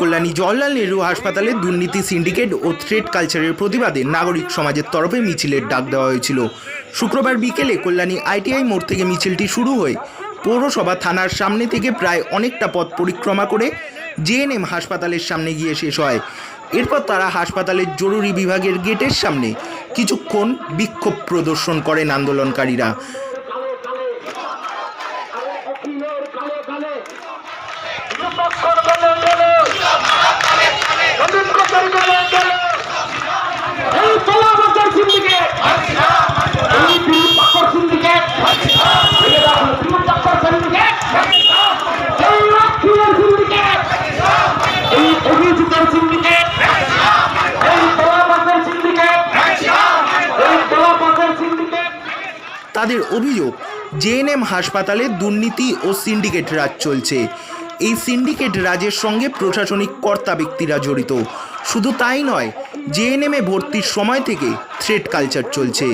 কল্যাণী জওয়াহরলাল নেহরু হাসপাতালে দুর্নীতি সিন্ডিকেট ও থ্রেড কালচারের প্রতিবাদে নাগরিক সমাজের তরফে মিছিলের ডাক দেওয়া হয়েছিল। শুক্রবার বিকেলে কল্যাণী আইটিআই মোড় থেকে মিছিলটি শুরু হয়ে পৌরসভা থানার সামনে থেকে প্রায় অনেকটা পথ পরিক্রমা করে জেএনএম হাসপাতালের সামনে গিয়ে শেষ হয়। এরপর তারা হাসপাতালের জরুরি বিভাগের গেটের সামনে কিছুক্ষণ বিক্ষোভ প্রদর্শন করেন আন্দোলনকারীরা। তাদের অভিযোগ জেএনএম হাসপাতালে দুর্নীতি ও সিন্ডিকেট রাজ চলছে। এই সিন্ডিকেট রাজের সঙ্গে প্রশাসনিক কর্তা ব্যক্তিরা জড়িত। শুধু তাই নয় জেএনএমে ভর্তির সময় থেকে থ্রেড কালচার চলছে।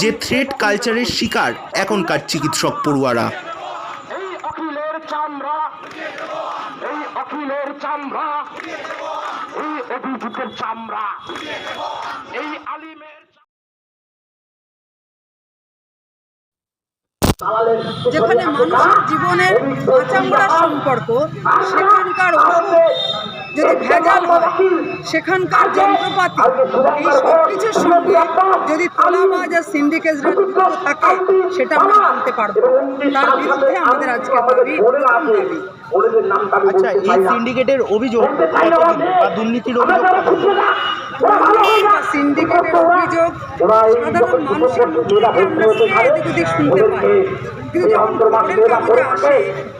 যে থ্রেড কালচারের শিকার এখনকার চিকিৎসক পড়ুয়ারা। চামড়া, এই চামড়া, এই আলিমের যেখানে মানুষের জীবনের বাঁচামরার সম্পর্ক সেখানকার ওষুধ যদি ভেজাল হয় সেখানকার যন্ত্রপাতি এই সব কিছুর সঙ্গে যদি তোলাবাজ আর সিন্ডিকেটরা যুক্ত থাকে সেটা আমরা মানতে পারব। তার বিরুদ্ধে আমাদের আজকে দাবি প্রথম দাবি। আচ্ছা এই সিন্ডিকেটের অভিযোগ বা দুর্নীতির অভিযোগ সিন্ডিকেটের অভিযোগ সাধারণ মানুষের মুখ থেকে আমরা এদিক ওদিক শুনতে পাই। কিন্তু যখন খবরের কাগজে আসে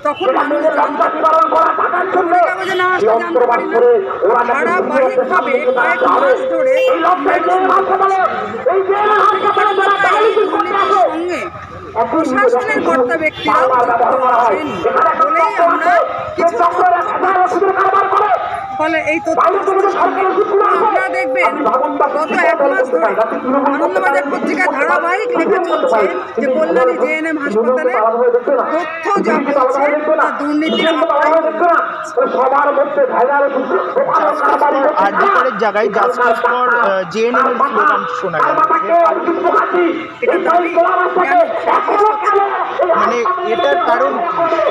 তখন মানুষ জানতে খবরের কাগজে না। আসলে জানতে পারি না। ধারাবাহিকভাবে কয়েক মাস ধরে আমরা এটা শুনতে পাচ্ছি। এই দুর্নীতির সঙ্গে প্রশাসনের কর্তা ব্যক্তিরাও যুক্ত আছেন বলেই আমরা কিছু। ফলে এই তথ্য আপনারা দেখবেন গত এক মাস ধরে আনন্দবাজার পত্রিকায় ধারাবাহিক লেখা চলছে যে কল্যাণী জেএনএম হাসপাতালে তথ্য যা বলছে তা দুর্নীতির আরজিকরের জায়গায় স্লোগান শোনা গেল। এটা মানে এটার কারণ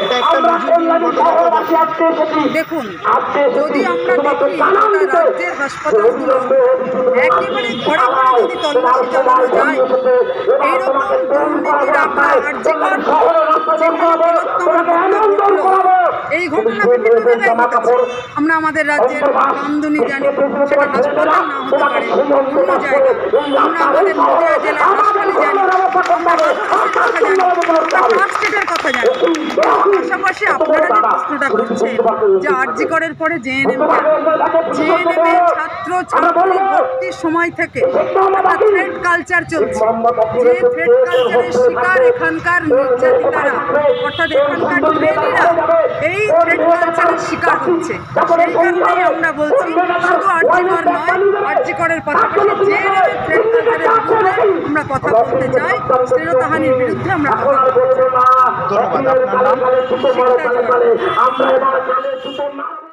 এটা একটা নজিরবিহীন ঘটনা হয়ে যাচ্ছে। দেখুন যদি আমরা দেখি রাজ্যের হাসপাতালগুলো একেবারে ঘরে ঘরে যদি তল্লাশি চালানো যায় এইরকম যেখানে বৃহত্তম ঘটনা ঘটলো এই ঘটনা বিভিন্ন জায়গায় আমরা আমাদের রাজ্যের কামদুনি জানি সেটা হাসপাতাল না হতে পারে অন্য জায়গা আমরা আমাদের নদিয়া জেলার হাসপাতালে জানি আমরা জানি আমরা ফার্স্ট কথা জানি। পাশাপাশি আপনারা যে প্রশ্নটা করছেন যে আরজি করের পরে জেএনএম জেএনএম এর ছাত্র, ছাত্রী ভর্তির সময় থেকে একটা থ্রেড কালচার চলছে। যে থ্রেড কালচারের শিকার এখানকার নির্যাতিতারা, অর্থাৎ এখানকার ট্রেনিরা এই থ্রেড কালচারের শিকার হচ্ছে। সেই কারণেই আমরা বলছি শুধু আরজিকর নয় আরজিকরের পাশাপাশি যে থ্রেড কালচারের বিরুদ্ধে আমরা কথা বলতে চাই শ্লীলতাহানির বিরুদ্ধে আমরা কথা বলতে চাই। ধন্যবাদ আপনার নাম।